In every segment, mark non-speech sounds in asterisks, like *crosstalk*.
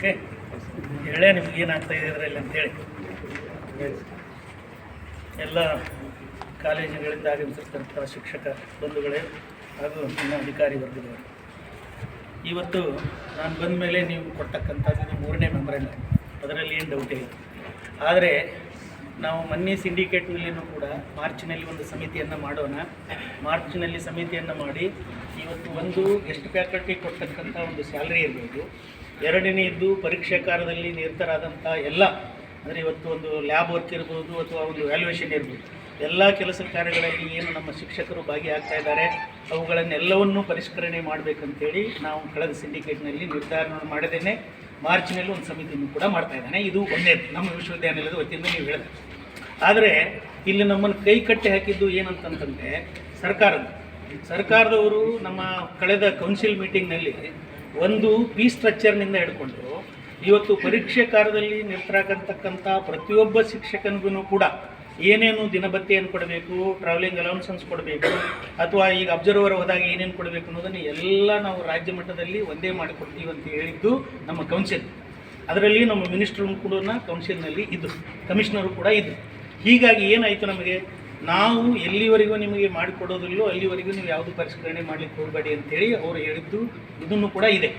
Okay. ಹೇಳೇ ನಿಮ್ಗೆ ಏನಾಗ್ತಾ ಇದೆ ಇದರಲ್ಲಿ ಅಂತೇಳಿ. ಎಲ್ಲ ಕಾಲೇಜುಗಳಿಂದ ಆಗಮಿಸಿರ್ತಕ್ಕಂಥ ಶಿಕ್ಷಕ ಬಂಧುಗಳೇ ಹಾಗೂ ನಿಮ್ಮ ಅಧಿಕಾರಿ ವರ್ಗದವರು. ಇವತ್ತು ನಾನು ಬಂದ ಮೇಲೆ ನೀವು ಕೊಟ್ಟಕ್ಕಂಥದ್ದು ಮೂರನೇ ಮೆಮೊರೆಂಡಮ್ ಅದರಲ್ಲಿ ಏನು ಡೌಟ್ ಇಲ್ಲ. ಆದರೆ ನಾವು ಮೊನ್ನೆ ಸಿಂಡಿಕೇಟ್ನಲ್ಲಿಯೂ ಕೂಡ ಮಾರ್ಚ್ನಲ್ಲಿ ಒಂದು ಸಮಿತಿಯನ್ನು ಮಾಡೋಣ. ಮಾರ್ಚ್ನಲ್ಲಿ ಸಮಿತಿಯನ್ನು ಮಾಡಿ ಇವತ್ತು ಒಂದು ಗೆಸ್ಟ್ ಫ್ಯಾಕಲ್ಟಿ ಕೊಟ್ಟಕ್ಕಂಥ ಒಂದು ಸ್ಯಾಲ್ರಿ ಇರ್ಬೋದು. ಎರಡನೆಯದ್ದು ಪರೀಕ್ಷೆ ಕಾಲದಲ್ಲಿ ನಿರತರಾದಂಥ ಎಲ್ಲ, ಅಂದರೆ ಇವತ್ತು ಒಂದು ಲ್ಯಾಬ್ ವರ್ಕ್ ಇರ್ಬೋದು ಅಥವಾ ಒಂದು ವ್ಯಾಲ್ಯೂಯೇಷನ್ ಇರ್ಬೋದು, ಎಲ್ಲ ಕೆಲಸ ಕಾರ್ಯಗಳಲ್ಲಿ ಏನು ನಮ್ಮ ಶಿಕ್ಷಕರು ಭಾಗಿಯಾಗ್ತಾ ಇದ್ದಾರೆ, ಅವುಗಳನ್ನೆಲ್ಲವನ್ನೂ ಪರಿಷ್ಕರಣೆ ಮಾಡಬೇಕಂತೇಳಿ ನಾವು ಕಳೆದ ಸಿಂಡಿಕೇಟ್ನಲ್ಲಿ ನಿರ್ಧಾರವನ್ನು ಮಾಡಿದ್ದೇನೆ. ಮಾರ್ಚ್ನಲ್ಲಿ ಒಂದು ಸಮಿತಿಯನ್ನು ಕೂಡ ಮಾಡ್ತಾ ಇದ್ದಾನೆ. ಇದು ಒಂದೇ, ನಮ್ಮ ವಿಶ್ವವಿದ್ಯಾನಿಲಯದ ವತಿಯಿಂದ ನೀವು ಹೇಳಿದೆ. ಆದರೆ ಇಲ್ಲಿ ನಮ್ಮನ್ನು ಕೈ ಕಟ್ಟಿ ಹಾಕಿದ್ದು ಏನಂತಂತಂದರೆ ಸರ್ಕಾರದ ಸರ್ಕಾರದವರು ನಮ್ಮ ಕಳೆದ ಕೌನ್ಸಿಲ್ ಮೀಟಿಂಗ್ನಲ್ಲಿ ಒಂದು ಫೀ ಸ್ಟ್ರಕ್ಚರ್ನಿಂದ ಹಿಡ್ಕೊಂಡು ಇವತ್ತು ಪರೀಕ್ಷೆ ಕಾರ್ಯದಲ್ಲಿ ನಿರತರಾಗಿರ್ತಕ್ಕಂಥ ಪ್ರತಿಯೊಬ್ಬ ಶಿಕ್ಷಕನಿಗೂ ಕೂಡ ಏನೇನು ದಿನಭತ್ಯೆಯನ್ನು ಕೊಡಬೇಕು ಟ್ರಾವೆಲಿಂಗ್ ಅಲೌನ್ಸನ್ಸ್ ಕೊಡಬೇಕು, ಅಥವಾ ಈಗ ಅಬ್ಸರ್ವರ್ ಹೋದಾಗ ಏನೇನು ಕೊಡಬೇಕು ಅನ್ನೋದನ್ನು ಎಲ್ಲ ನಾವು ರಾಜ್ಯ ಮಟ್ಟದಲ್ಲಿ ಒಂದೇ ಮಾಡಿಕೊಡ್ತೀವಿ ಅಂತ ಹೇಳಿದ್ದು ನಮ್ಮ ಕೌನ್ಸಿಲ್ ಅದರಲ್ಲಿ ನಮ್ಮ ಮಿನಿಸ್ಟ್ರು ಕೂಡ ಕೌನ್ಸಿಲ್ನಲ್ಲಿ ಇದ್ದರು ಕಮಿಷನರು ಕೂಡ ಇದ್ದರು ಹೀಗಾಗಿ ಏನಾಯಿತು ನಮಗೆ? ನಾವು ಎಲ್ಲಿವರೆಗೂ ನಿಮಗೆ ಮಾಡಿಕೊಡೋದಿಲ್ಲೋ ಅಲ್ಲಿವರೆಗೂ ನೀವು ಯಾವುದು ಪರಿಷ್ಕರಣೆ ಮಾಡಲಿಕ್ಕೆ ಹೋಗಬೇಡಿ ಅಂತೇಳಿ ಅವರು ಹೇಳಿದ್ದು ಇದನ್ನು ಕೂಡ ಇದೆ.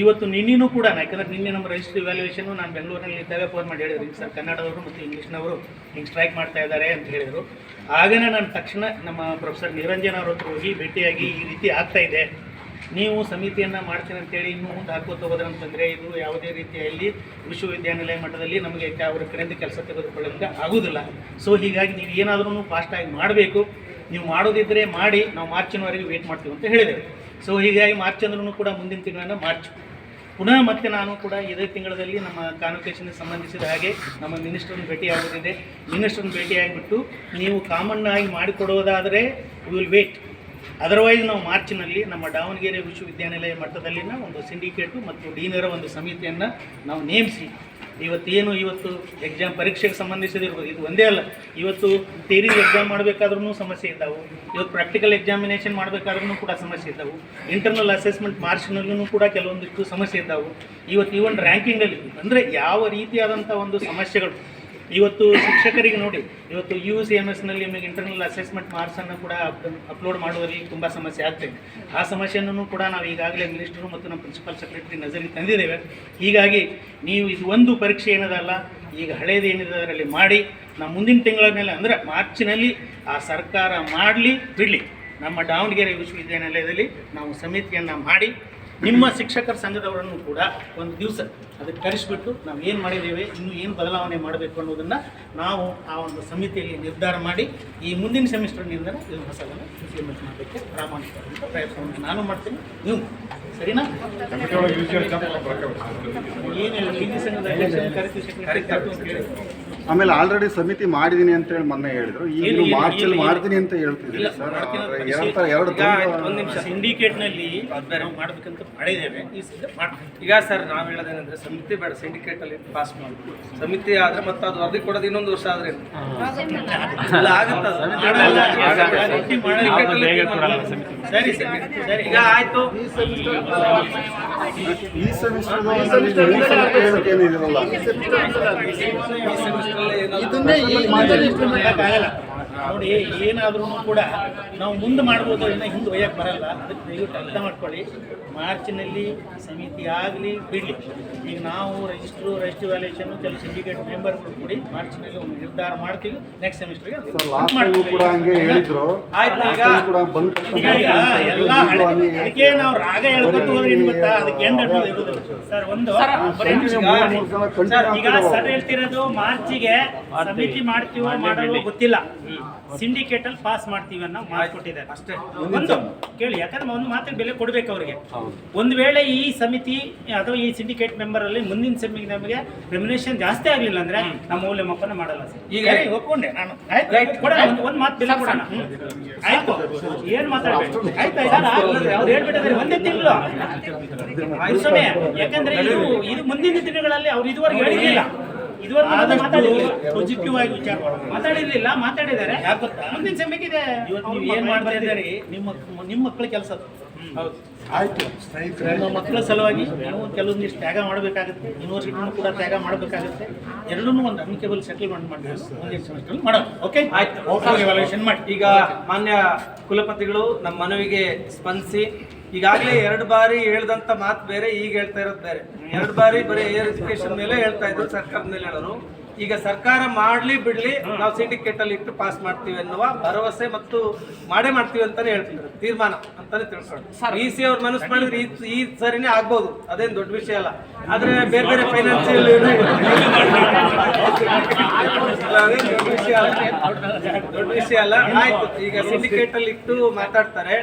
ಇವತ್ತು ನಿನ್ನೆನೂ ಕೂಡ, ಯಾಕಂದರೆ ನಿನ್ನೆ ನಮ್ಮ ರಿಜಿಸ್ಟರ್ ವ್ಯಾಲ್ಯೂಯೇಷನ್ನು ನಾನು ಬೆಂಗಳೂರಿನಲ್ಲಿ ಇದ್ದಾಗ ಫೋನ್ ಮಾಡಿ ಹೇಳಿದ್ರು. ಸರ್ ಕನ್ನಡದವರು ಮತ್ತು ಇಂಗ್ಲೀಷ್ನವರು ಹಿಂಗೆ ಸ್ಟ್ರೈಕ್ ಮಾಡ್ತಾ ಇದ್ದಾರೆ ಅಂತ ಹೇಳಿದರು. ಆಗನೇ ನಾನು ತಕ್ಷಣ ನಮ್ಮ ಪ್ರೊಫೆಸರ್ ನಿರಂಜನ್ ಅವ್ರ ಹತ್ರ ಹೋಗಿ ಭೇಟಿಯಾಗಿ ಈ ರೀತಿ ಆಗ್ತಾ ಇದೆ. ನೀವು ಸಮಿತಿಯನ್ನು ಮಾಡ್ತೀನಿ ಅಂತೇಳಿ ಇನ್ನೂ ಮುಂದೆ ಹಾಕೋತ ಹೋದ್ರಂತಂದರೆ ಇದು ಯಾವುದೇ ರೀತಿಯಲ್ಲಿ ವಿಶ್ವವಿದ್ಯಾನಿಲಯ ಮಟ್ಟದಲ್ಲಿ ನಮಗೆ ಅವರ ಕಡೆಯಿಂದ ಕೆಲಸ ತೆಗೆದುಕೊಳ್ಳೋದಕ್ಕೆ ಆಗೋದಿಲ್ಲ ಸೊ ಹೀಗಾಗಿ ನೀವು ಏನಾದ್ರೂ ಫಾಸ್ಟಾಗಿ ಮಾಡಬೇಕು. ನೀವು ಮಾಡೋದಿದ್ದರೆ ಮಾಡಿ, ನಾವು ಮಾರ್ಚಿನವರೆಗೆ ವೇಟ್ ಮಾಡ್ತೀವಿ ಅಂತ ಹೇಳಿದೆವು ಸೊ ಹೀಗಾಗಿ ಮಾರ್ಚ್ ಅಂದ್ರೂ ಕೂಡ ಮುಂದಿನ ತಿಂಗಳನ್ನ ಮಾರ್ಚ್. ಪುನಃ ಮತ್ತೆ ನಾನು ಕೂಡ ಇದೇ ತಿಂಗಳಲ್ಲಿ ನಮ್ಮ ಕಾನ್ವೊಕೇಶನ್ಗೆ ಸಂಬಂಧಿಸಿದ ಹಾಗೆ ನಮ್ಮ ಮಿನಿಸ್ಟ್ರನ್ನ ಭೇಟಿ ಆಗೋದಿದೆ ಮಿನಿಸ್ಟ್ರನ್ನ ಭೇಟಿ ಆಗಿಬಿಟ್ಟು ನೀವು ಕಾಮನ್ ಆಗಿ ಮಾಡಿಕೊಡೋದಾದರೆ ವಿಲ್ ವೇಟ್ ಅದರ್ವೈಸ್ ನಾವು ಮಾರ್ಚ್ನಲ್ಲಿ ನಮ್ಮ ದಾವಣಗೆರೆ ವಿಶ್ವವಿದ್ಯಾನಿಲಯ ಮಟ್ಟದಲ್ಲಿನ ಒಂದು ಸಿಂಡಿಕೇಟು ಮತ್ತು ಡೀನರ ಒಂದು ಸಮಿತಿಯನ್ನು ನಾವು ನೇಮಿಸಿ ಇವತ್ತೇನು ಇವತ್ತು ಎಕ್ಸಾಮ್ ಪರೀಕ್ಷೆಗೆ ಸಂಬಂಧಿಸಿದಿರ್ಬೋದು, ಇದು ಒಂದೇ ಅಲ್ಲ. ಇವತ್ತು ಥಿಯರಿ ಎಕ್ಸಾಮ್ ಮಾಡಬೇಕಾದ್ರೂ ಸಮಸ್ಯೆ ಇದ್ದಾವೆ. ಇವತ್ತು ಪ್ರಾಕ್ಟಿಕಲ್ ಎಕ್ಸಾಮಿನೇಷನ್ ಮಾಡಬೇಕಾದ್ರೂ ಕೂಡ ಸಮಸ್ಯೆ ಇದ್ದಾವೆ. ಇಂಟರ್ನಲ್ ಅಸೆಸ್ಮೆಂಟ್ ಮಾರ್ಚ್ನಲ್ಲೂ ಕೂಡ ಕೆಲವೊಂದಿಷ್ಟು ಸಮಸ್ಯೆ ಇದ್ದಾವೆ. ಇವತ್ತು ಈ ಒಂದು ರ್ಯಾಂಕಿಂಗಲ್ಲಿ ಅಂದರೆ ಯಾವ ರೀತಿಯಾದಂಥ ಒಂದು ಸಮಸ್ಯೆಗಳು ಇವತ್ತು ಶಿಕ್ಷಕರಿಗೆ ನೋಡಿ, ಇವತ್ತು ಯು ಸಿ ಎಂ ಎಸ್ನಲ್ಲಿ ನಿಮಗೆ ಇಂಟರ್ನಲ್ ಅಸೆಸ್ಮೆಂಟ್ ಮಾರ್ಕ್ಸನ್ನು ಕೂಡ ಅಪ್ಲೋಡ್ ಮಾಡುವಲ್ಲಿ ತುಂಬ ಸಮಸ್ಯೆ ಆಗ್ತಿದೆ ಆ ಸಮಸ್ಯೆಯನ್ನು ಕೂಡ ನಾವು ಈಗಾಗಲೇ ಮಿನಿಸ್ಟರು ಮತ್ತು ನಮ್ಮ ಪ್ರಿನ್ಸಿಪಲ್ ಸೆಕ್ರೆಟರಿ ನಜರಿಗೆ ತಂದಿದ್ದೇವೆ. ಹೀಗಾಗಿ ನೀವು ಇದು ಒಂದು ಪರೀಕ್ಷೆ ಏನದಲ್ಲ, ಈಗ ಹಳೇದು ಏನಿದೆ ಅದರಲ್ಲಿ ಮಾಡಿ ನಾವು ಮುಂದಿನ ತಿಂಗಳಿನಲ್ಲಿ ಅಂದರೆ ಮಾರ್ಚಿನಲ್ಲಿ ಆ ಸರ್ಕಾರ ಮಾಡಲಿ, ಬಿಡಲಿ. ನಮ್ಮ ದಾವಣಗೆರೆ ವಿಶ್ವವಿದ್ಯಾನಿಲಯದಲ್ಲಿ ನಾವು ಸಮಿತಿಯನ್ನು ಮಾಡಿ ನಿಮ್ಮ ಶಿಕ್ಷಕರ ಸಂಘದವರನ್ನು ಕೂಡ ಒಂದು ದಿವಸ ಅದಕ್ಕೆ ಕರೆಸಿಬಿಟ್ಟು ನಾವು ಏನು ಮಾಡಿದ್ದೇವೆ ಇನ್ನೂ ಏನು ಬದಲಾವಣೆ ಮಾಡಬೇಕು ಅನ್ನೋದನ್ನು ನಾವು ಆ ಒಂದು ಸಮಿತಿಯಲ್ಲಿ ನಿರ್ಧಾರ ಮಾಡಿ ಈ ಮುಂದಿನ ಸೆಮಿಸ್ಟರ್ನಿಂದ ಇದು ಹೊಸದನ್ನು ಇಂಪ್ಲಿಮೆಂಟ್ ಮಾಡಬೇಕು ಪ್ರಾಮಾಣಿಕವಾದಂಥ ಪ್ರಯತ್ನವನ್ನು ನಾನು ಮಾಡ್ತೀನಿ. ನೀವು ಸರಿನಾ? ಏನು ಸಂಘದ ಅಧ್ಯಕ್ಷರನ್ನು ಕರೆಸಿ ಆಮೇಲೆ ಆಲ್ರೆಡಿ ಸಮಿತಿ ಮಾಡಿದೀನಿ ಅಂತ ಹೇಳಿ ಮೊನ್ನೆ ಹೇಳಿದ್ರು. ಈಗ ಮಾರ್ಚ್ ಅಲ್ಲಿ ಮಾಡ್ತೀನಿ ಅಂತ ಹೇಳ್ತಿದ್ದೀರಿ ಇಲ್ಲ, ಸರ್. ಮಾಡ್ಬೇಕಂತ ಅಂತ ಎರಡು ಒಂದು ನಿಮಿಷ. ಸಿಂಡಿಕೇಟ್ನಲ್ಲಿ ನಾವು ಮಾಡಬೇಕಂತ ಮಾಡಿದ್ದೇವೆ. ಈ ಸದ್ಯ ಮಾಡ್ತೀವಿ ಈಗ ಸರ್ ನಾವು ಹೇಳೋದೇನಂದ್ರೆ ಸಮಿತಿ ಬೇಡ ಸಿಂಡಿಕೇಟ್ ಅಲ್ಲಿ ಪಾಸ್ ಮಾಡ್ಬೋದು ಸಮಿತಿ ಆದ್ರೆ ಮತ್ತೆ ಅದು ವರದಿ ಕೊಡೋದು ಇನ್ನೊಂದು ವರ್ಷ ಆದ್ರೆ ಸರಿ ಸರಿ. ಸರಿ ಈಗ ಆಯ್ತು. ಈ ಸೆಮಿಸ್ಟರ್ ಹೇಳಕ್ಕೆ ಏನಿದಿರಲ್ಲ ಈ ಮಾತಲ್ಲಿ ಆಗಲ್ಲ. ನೋಡಿ ಏನಾದ್ರೂ ಕೂಡ ನಾವು ಮುಂದೆ ಮಾಡ್ಬೋದು ಇನ್ನು ಹಿಂದೆ ಒಯ್ಯಕ್ಕೆ ಬರಲ್ಲ. ಅದಕ್ಕೆ ದಯವಿಟ್ಟು ಅರ್ಥ ಮಾಡ್ಕೊಳ್ಳಿ. ಮಾರ್ಚ್ನಲ್ಲಿ ಸಮಿತಿ ಆಗಲಿ ಬಿಡಲಿ. ಈಗ ನಾವು ರಿಜಿಸ್ಟ್ರು ರೆಸ್ಟ್ ವ್ಯಾಲ್ಯೂಷನ್ ಕೆಲವು ಸಿಂಡಿಕೇಟ್ ಮೆಂಬರ್ಗಳು ಕೂಡಿ. ಮಾರ್ಚಿನಲ್ಲಿ ಒಂದು ನಿರ್ಧಾರ ಮಾಡ್ತೀವಿ. ನೆಕ್ಸ್ಟ್ ಸೆಮಿಸ್ಟರ್ಗೆ ಸರ್ ಲಾಸ್ಟ್ ಟೈಮ್ ಕೂಡ ಹಂಗೆ ಹೇಳಿದ್ರು. ಆಯ್ತು ಈಗ ಕೂಡ ಬಂದ ಈಗ ಎಲ್ಲ ಅದಕ್ಕೆ ನಾವು ರಾಗ ಹೇಳ್ಕೊಟ್ಟು ಹೋದ್ರೆ ಏನು ಗೊತ್ತಾ? ಅದಕ್ಕೆ ಸರ್ ಒಂದು ಸರ್, ಈಗ ಸರ್ ಹೇಳ್ತಿರೋದು ಮಾರ್ಚಿಗೆ ಸಮಿತಿ ಮಾಡ್ತೀವೋ ಮಾಡಲ್ವೋ ಗೊತ್ತಿಲ್ಲ. ಸಿಂಡಿಕೇಟ್ ಅಲ್ಲಿ ಪಾಸ್ ಮಾಡ್ತೀವಿ ಅನ್ನೋ ಮಾತು ಕೊಟ್ಟಿದ್ದಾರೆ. ಅಷ್ಟೇ. ಒಂದು ಕೇಳಿ ಯಾಕಂದ್ರೆ ಒಂದು ಮಾತಿಗೆ ಬೆಲೆ ಕೊಡ್ಬೇಕು ಅವರಿಗೆ. ಒಂದು ವೇಳೆ ಈ ಸಮಿತಿ ಅಥವಾ ಈ ಸಿಂಡಿಕೇಟ್ ಮೆಂಬರ್ ಅಲ್ಲಿ ಮುಂದಿನ ಸಮಿತಿ ನಮಗೆ ರೆಮ್ಯುನೇಷನ್ ಜಾಸ್ತಿ ಆಗ್ಲಿಲ್ಲ ಅಂದ್ರೆ ನಮ್ಮ ಮೌಲ್ಯಮಾಪನ ಮಾಡಲ್ಲ ಸರ್. ಈಗ- ಒಪ್ಕೊಂಡೆ ನಾನು. ಆಯ್ತು. ಒಂದು ಮಾತು ಬೆಲೆ ಕೊಡೋಣ. ಆಯ್ತು. ಏನ್ ಮಾತಾಡ್ಬೇಕು? ಆಯ್ತು ಅವ್ರು ಹೇಳ್ಬಿಟ್ಟಿದ್ದಾರೆ ಒಂದೇ ತಿಂಗಳು. ಯಾಕಂದ್ರೆ ಇದು ಇದು ಮುಂದಿನ ದಿನಗಳಲ್ಲಿ ಅವ್ರು ಇದುವರೆಗೆ ಹೇಳಿರಲಿಲ್ಲ. ಪಾಸಿಟಿವ್ ಆಗಿ ವಿಚಾರ. ಮಾತಾಡಿರ್ಲಿಲ್ಲ ಮಾತಾಡಿದ್ದಾರೆ. ಮುಂದಿನ ಇದೆ. ಇವತ್ತು ನೀವು ಏನ್ ಮಾಡ್ತಾ ಇದ್ದಾರೆ? ನಿಮ್ಮ ನಿಮ್ಮ ಮಕ್ಕಳ ಕೆಲಸ ಅದು. ಹೌದು. ಆಯ್ತು. ನಿಮ್ಮ ಮಕ್ಕಳ ಸಲುವಾಗಿ ನೀವು ಕೆಲವೊಂದಿಷ್ಟು ತ್ಯಾಗ ಮಾಡಬೇಕಾಗುತ್ತೆ. ಯೂನಿವರ್ಸಿಟಿನೂ ಕೂಡ ತ್ಯಾಗ ಮಾಡಬೇಕಾಗುತ್ತೆ. ಎರಡನ್ನೂ ಒಂದು ಅಮಿಕೇಬಲ್ ಸೆಟಲ್ಮೆಂಟ್ ಮುಂದಿನ ಸೆಮಿಸ್ಟರ್ ಮಾಡೋಣ. ಓಕೆ ಆಯ್ತು. ಮಾಡಿ. ಈಗ ಮಾನ್ಯ ಕುಲಪತಿಗಳು ನಮ್ಮ ಮನವಿಗೆ ಸ್ಪಂದಿಸಿ ಈಗಾಗಲೇ ಎರಡು ಬಾರಿ ಹೇಳ್ದಂತ ಮಾತು ಬೇರೆ ಈಗ ಹೇಳ್ತಾ ಇರೋದು ಬೇರೆ. ಎರಡು ಬಾರಿ ಬರೀ ಏರ್ ಎಜುಕೇಶನ್ ಮೇಲೆ ಹೇಳ್ತಾ ಇದ್ರು ಸರ್ಕಾರದ ಮೇಲೆ ಹೇಳೋರು. ಈಗ ಸರ್ಕಾರ ಮಾಡ್ಲಿ ಬಿಡ್ಲಿ ನಾವು ಸಿಂಡಿಕೇಟ್ ಅಲ್ಲಿ ಇಟ್ಟು ಪಾಸ್ ಮಾಡ್ತೀವಿ ಅನ್ನುವ ಭರವಸೆ ಮತ್ತು ಮಾಡೇ ಮಾಡ್ತೀವಿ ಅಂತಾನೆ ಹೇಳ್ತಿದ್ರು. ತೀರ್ಮಾನ ಅಂತಾನೆ ತಿಳ್ಕೊಂಡು ಇ ಸಿ ಅವ್ರು ಮನಸ್ಸು ಮಾಡಿದ್ರೆ ಈ ಈ ಸರಿನೇ ಆಗ್ಬೋದು. ಅದೇನು ದೊಡ್ಡ ವಿಷಯ ಅಲ್ಲ. ಆದ್ರೆ ಬೇರೆ ಬೇರೆ ಫೈನಾನ್ಸಿಯಲ್ *laughs* ವಿಷಯ ಅಲ್ಲ ದೊಡ್ಡ ವಿಷಯ ಅಲ್ಲ ಆಯ್ತು ಈಗ ಸಿಂಡಿಕೇಟ್ ಅಲ್ಲಿ ಇಟ್ಟು ಮಾತಾಡ್ತಾರೆ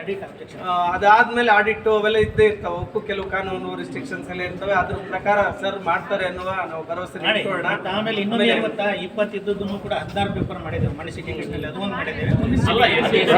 ಅದಾದ್ಮೇಲೆ ಆಡಿಟ್ ಅವೆಲ್ಲ ಇದ್ದೇ ಇರ್ತಾವೆ ಉಪ್ಪು ಕೆಲವು ಕಾನೂನು ರಿಸ್ಟ್ರಿಕ್ಷನ್ಸ್ ಎಲ್ಲ ಇರ್ತವೆ ಅದ್ರ ಪ್ರಕಾರ ಸರ್ ಮಾಡ್ತಾರೆ ಅನ್ನುವ ನಾವು ಭರವಸೆ ಇಟ್ಕೊಳ್ಳೋಣ. ಆಮೇಲೆ ಇನ್ನೊಂದು ಏನು ಗೊತ್ತಾ ಇಪ್ಪತ್ತಿದ್ದನ್ನು ಕೂಡ ಹದಿನಾರು ಪೇಪರ್ ಮಾಡಿದ್ದೇವೆ ಮನಸ್ಸಿಗೆ ಇಂಗ್ಲೀಷ್ನಲ್ಲಿ ಅದು ಒಂದು ಮಾಡಿದ್ದೇವೆ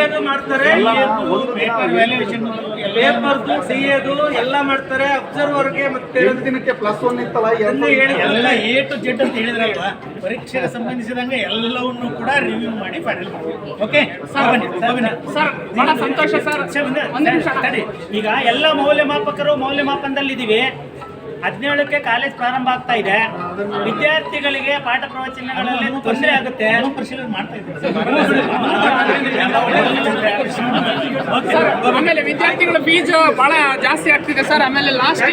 ಎದು ಮಾಡ್ತಾರೆ ಪೇಪರ್ ವ್ಯಾಲ್ಯೂಯೇಷನ್ ಪೇಪರ್ದು ಸಿ ಎದು ಎಲ್ಲ ಮಾಡ್ತಾರೆ ಅಬ್ಸರ್ವರ್ಗೆ ಮತ್ತೆ ಎರಡು ದಿನಕ್ಕೆ ಪ್ಲಸ್ ಒನ್ ಇತ್ತಲ್ಲ ಎಲ್ಲ ಎ ಟು ಜೆಡ್ ಅಂತ ಹೇಳಿದ್ರಲ್ಲ ಪರೀಕ್ಷೆಗೆ ಸಂಬಂಧಿಸಿದಂಗೆ ಎಲ್ಲವನ್ನು ಕೂಡ ರಿವ್ಯೂ ಮಾಡಿ ಫೈನಲ್ ಓಕೆ ಸರ್ ಬನ್ನಿ. ಸರ್ ಬಹಳ ಸಂತೋಷ ಸರ್. ಒಂದು. ನಿಮಿಷ. ಈಗ ಎಲ್ಲ ಮೌಲ್ಯಮಾಪಕರು ಮೌಲ್ಯಮಾಪನದಲ್ಲಿದ್ದೀವಿ. ಹದಿನೇಳಕ್ಕೆ ಕಾಲೇಜ್ ಪ್ರಾರಂಭ ಆಗ್ತಾ ಇದೆ. ವಿದ್ಯಾರ್ಥಿಗಳಿಗೆ ಪಾಠ ಪ್ರವಚನಗಳಲ್ಲಿ ತೊಂದರೆ ಆಗುತ್ತೆ. ಆಮೇಲೆ ವಿದ್ಯಾರ್ಥಿಗಳ ಫೀಸ್ ಬಹಳ ಜಾಸ್ತಿ ಆಗ್ತಿದೆ ಸರ್, ಆಮೇಲೆ ಲಾಸ್ಟ್